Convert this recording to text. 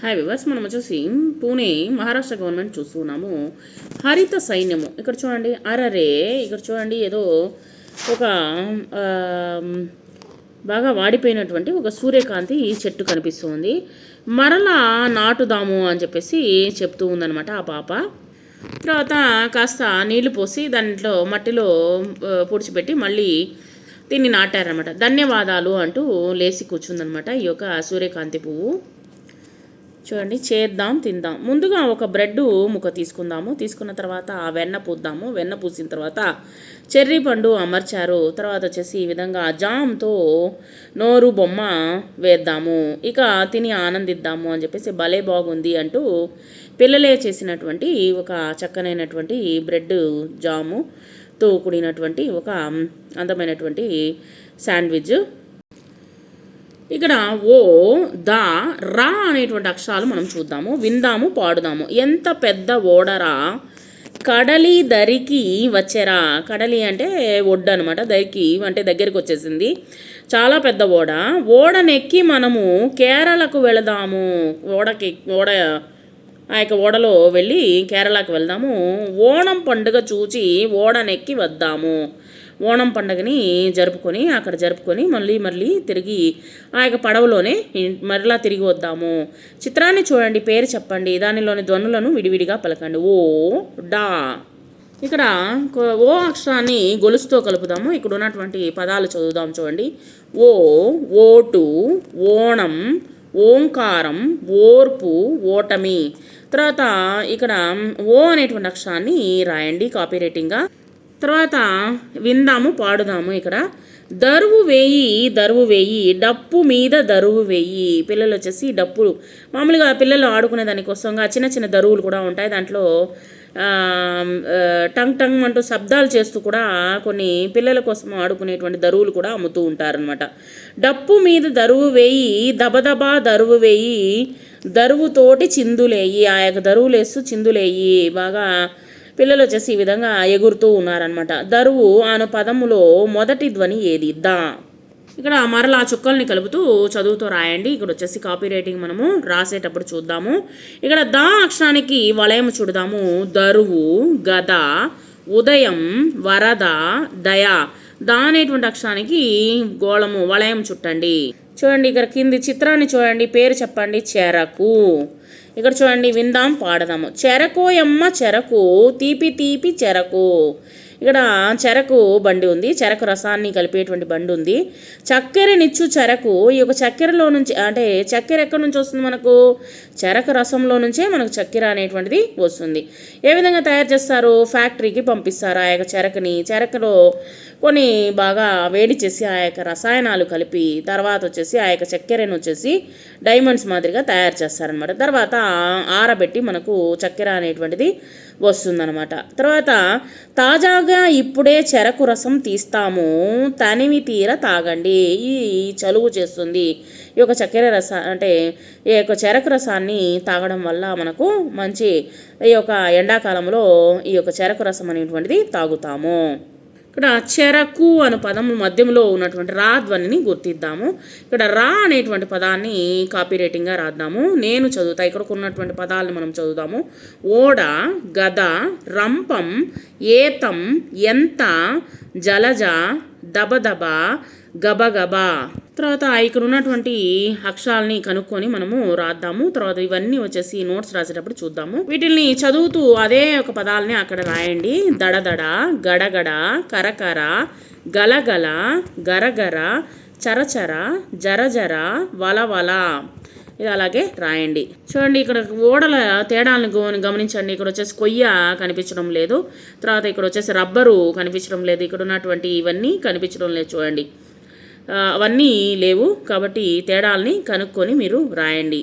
Hi viewers మనం వచ్చేసి Pune Maharashtra government చూస్తున్నాము హరిత సైన్యము. ఇక్కడ చూడండి అరరే. ఇక్కడ చూడండి ఏదో ఒక బాగా వాడిపోయినటువంటి ఒక సూర్యకాంతి చెట్టు కనిపిస్తుంది. మరలా నాటుదాము అని చెప్పేసి చెప్తూ ఉందనమాట ఆ పాప. తర్వాత కాస్త నీళ్ళు పోసి దాంట్లో మట్టిలో పొడిచిపెట్టి మళ్ళీ దీన్ని నాటారనమాట ధన్యవాదాలు అంటూ లేచి కూర్చుందనమాట ఈ యొక్క సూర్యకాంతి పువ్వు. చూడండి చేద్దాం తిందాం. ముందుగా ఒక బ్రెడ్ ముక్క తీసుకుందాము. తీసుకున్న తర్వాత ఆ వెన్న పూద్దాము. వెన్న పూసిన తర్వాత చెర్రీ పండు అమర్చారు. తర్వాత వచ్చేసి ఈ విధంగా జామ్తో నోరు బొమ్మ వేద్దాము. ఇక తిని ఆనందిద్దాము అని చెప్పేసి భలే బాగుంది అంటూ పిల్లలే చేసినటువంటి ఒక చక్కనైనటువంటి బ్రెడ్ జాముతో కూడినటువంటి ఒక అందమైనటువంటి శాండ్విచ్ ఇక్కడ ఓ ద రా అనేటువంటి అక్షరాలు మనం చూద్దాము. విందాము పాడుదాము. ఎంత పెద్ద ఓడరా? కడలి దరికి వచ్చేరా? కడలి అంటే ఒడ్డు అనమాట దరికి అంటే దగ్గరికి వచ్చేసింది. చాలా పెద్ద ఓడ. ఓడనెక్కి మనము కేరళకు వెళదాము. ఓడకి ఓడ ఆ యొక్క ఓడలో వెళ్ళి కేరళకు వెళ్దాము. ఓణం పండుగ చూచి ఓడనెక్కి వద్దాము. ఓణం పండుగని జరుపుకొని అక్కడ జరుపుకొని మళ్ళీ మళ్ళీ తిరిగి ఆ యొక్క పడవలోనే మరలా తిరిగి వద్దాము. చిత్రాన్ని చూడండి పేరు చెప్పండి. దానిలోని ధ్వనులను విడివిడిగా పలకండి. ఓ డా. ఇక్కడ ఓ అక్షరాన్ని గొలుసుతో కలుపుదాము. ఇక్కడ ఉన్నటువంటి పదాలు చదువుదాం చూడండి. ఓ ఓటు ఓణం ఓంకారం ఓర్పు ఓటమి. తర్వాత ఇక్కడ ఓ అనేటువంటి అక్షరాన్ని రాయండి కాపీ రైటింగ్గా. తర్వాత విందాము పాడుదాము ఇక్కడ. దరువు వేయి దరువు వేయి డప్పు మీద దరువు వేయి. పిల్లలు వచ్చేసి డప్పులు. మామూలుగా పిల్లలు ఆడుకునే దానికోసంగా చిన్న చిన్న దరువులు కూడా ఉంటాయి. దాంట్లో టంగ్ టంగ్ అంటూ శబ్దాలు చేస్తూ కూడా కొన్ని పిల్లల కోసం ఆడుకునేటువంటి దరువులు కూడా అమ్ముతూ ఉంటారనమాట డప్పు మీద దరువు వేయి దబదబా దరువు వేయి దరువుతోటి చిందులేయి. ఆ యొక్క దరువులేస్తూ చిందులేయి. బాగా పిల్లలు వచ్చేసి ఈ విధంగా ఎగురుతూ ఉన్నారనమాట దరువు అను పదములో మొదటి ధ్వని ఏది? దా. ఇక్కడ మరలా చుక్కల్ని కలుపుతూ చదువుతూ రాయండి. ఇక్కడ వచ్చేసి కాపీ రైటింగ్ మనము రాసేటప్పుడు చూద్దాము. ఇక్కడ దా అక్షరానికి వలయం చూడదాము. దరువు గద ఉదయం వరద దయ. దా అనేటువంటి అక్షరానికి గోళము వలయం చుట్టండి. చూడండి ఇక్కడ కింది చిత్రాన్ని చూడండి పేరు చెప్పండి చెరకు. ఇక్కడ చూడండి విందాం పాడదాము. చెరకోయమ్మ చెరకు తీపి తీపి చెరకు. ఇక్కడ చెరకు బండి ఉంది చెరకు రసాన్ని కలిపేటువంటి బండి ఉంది. చక్కెరనిచ్చు చెరకు ఈ యొక్క చక్కెరలో నుంచి అంటే చక్కెర ఎక్కడి నుంచి వస్తుంది మనకు? చెరకు రసంలో నుంచే మనకు చక్కెర అనేటువంటిది వస్తుంది. ఏ విధంగా తయారు చేస్తారు? ఫ్యాక్టరీకి పంపిస్తారు ఆ యొక్క చెరకుని? చెరకులో కొన్ని బాగా వేడి చేసి ఆ యొక్క రసాయనాలు కలిపి తర్వాత వచ్చేసి ఆ యొక్క చక్కెరను వచ్చేసి డైమండ్స్ మాదిరిగా తయారు చేస్తారనమాట తర్వాత ఆరబెట్టి మనకు చక్కెర అనేటువంటిది వస్తుందనమాట తర్వాత తాజాగా ఇప్పుడే చెరకు రసం తీస్తాము తనివి తీర తాగండి ఈ చలువు చేస్తుంది. ఈ యొక్క చక్కెర రస అంటే ఈ యొక్క చెరకు రసాన్ని తాగడం వల్ల మనకు మంచి ఈ యొక్క ఎండాకాలంలో ఈ యొక్క చెరకు రసం అనేటువంటిది తాగుతాము. ఇక్కడ చెరకు అను పదము మధ్యలో ఉన్నటువంటి రా ధ్వనిని గుర్తిద్దాము. ఇక్కడ రా అనేటువంటి పదాన్ని కాపీ రేటింగ్గా రాద్దాము. నేను చదువుతా ఇక్కడ ఉన్నటువంటి పదాలను మనం చదువుదాము. ఓడ గద రంపం ఏతం ఎంత జలజ దబదబ గబగబా. తర్వాత ఇక్కడ ఉన్నటువంటి అక్షరాలని కనుక్కొని మనము రాద్దాము. తర్వాత ఇవన్నీ వచ్చేసి నోట్స్ రాసేటప్పుడు చూద్దాము. వీటిల్ని చదువుతూ అదే ఒక పదాలని అక్కడ రాయండి. దడదడ గడగడ కరకర గలగల గరగర చరచర జరజర వలవల. ఇది అలాగే రాయండి. చూడండి ఇక్కడ ఓడల తేడాలను గమనించండి. ఇక్కడ వచ్చేసి కొయ్య కనిపించడం లేదు. తర్వాత ఇక్కడ వచ్చేసి రబ్బరు కనిపించడం లేదు. ఇక్కడ ఉన్నటువంటి ఇవన్నీ కనిపించడం లేదు. చూడండి. అవన్నీ లేవు కాబట్టి తేడాల్ని కనుక్కొని మీరు రాయండి